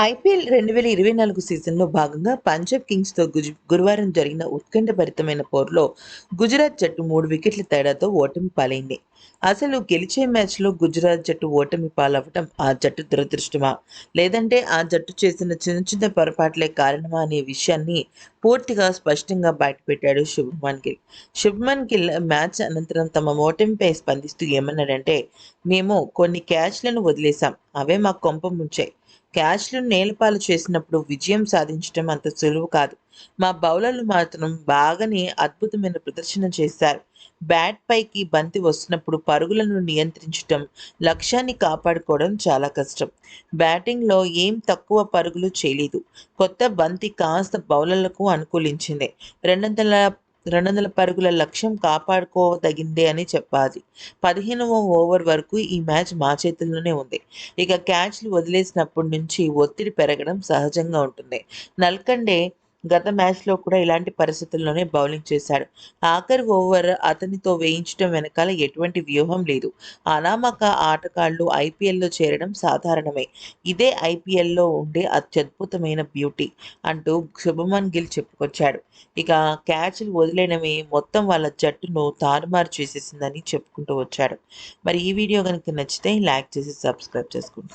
IPL రెండు వేల ఇరవై నాలుగు సీజన్లో భాగంగా పంజాబ్ కింగ్స్తో గుజ గురువారం జరిగిన ఉత్కంఠభరితమైన పోరులో గుజరాత్ జట్టు మూడు వికెట్ల తేడాతో ఓటమి పాలైంది. అసలు గెలిచే మ్యాచ్లో గుజరాత్ జట్టు ఓటమి పాలవటం ఆ జట్టు దురదృష్టమా? లేదంటే ఆ జట్టు చేసిన చిన్న చిన్న పొరపాట్లే కారణమా అనే విషయాన్ని పూర్తిగా స్పష్టంగా బయటపెట్టాడు శుభ్మన్ గిల్. శుభ్మన్ గిల్ మ్యాచ్ అనంతరం తమ ఓటమిపై స్పందిస్తూ ఏమన్నాడంటే మేము కొన్ని క్యాచ్లను వదిలేశాం. అవే మా కొంప ముంచాయి. క్యాచ్లు నేలపాలు చేసినప్పుడు విజయం సాధించడం అంత సులువు కాదు. మా బౌలర్లు మాత్రం బాగానే అద్భుతమైన ప్రదర్శన చేశారు. బ్యాట్ పైకి బంతి వస్తున్నప్పుడు పరుగులను నియంత్రించటం లక్ష్యాన్ని కాపాడుకోవడం చాలా కష్టం. బ్యాటింగ్లో ఏం తక్కువ పరుగులు చేయలేదు. కొత్త బంతి కాస్త బౌలర్లకు అనుకూలించింది. రెండు వందల రెండు వందల పరుగుల లక్ష్యం కాపాడుకోదగిందే అని చెప్పాలి. పదిహేనవ ఓవర్ వరకు ఈ మ్యాచ్ మా చేతుల్లోనే ఉంది. ఇక క్యాచ్లు వదిలేసినప్పటి నుంచి ఒత్తిడి పెరగడం సహజంగా ఉంటుంది. నల్కండే గత మ్యాచ్లో కూడా ఇలాంటి పరిస్థితుల్లోనే బౌలింగ్ చేశాడు. ఆఖరి ఓవర్ అతనితో వేయించడం వెనకాల ఎటువంటి వ్యూహం లేదు. అనామక ఆటగాళ్ళు ఐపీఎల్లో చేరడం సాధారణమే. ఇదే ఐపీఎల్లో ఉండే అత్యద్భుతమైన బ్యూటీ అంటూ శుభమన్ గిల్ చెప్పుకొచ్చాడు. ఇక క్యాచ్లు వదిలేనవి మొత్తం వాళ్ళ జట్టును తారుమారు చేసేసిందని చెప్పుకుంటూ వచ్చాడు. మరి ఈ వీడియో కనుక నచ్చితే లైక్ చేసి సబ్స్క్రైబ్ చేసుకోండి.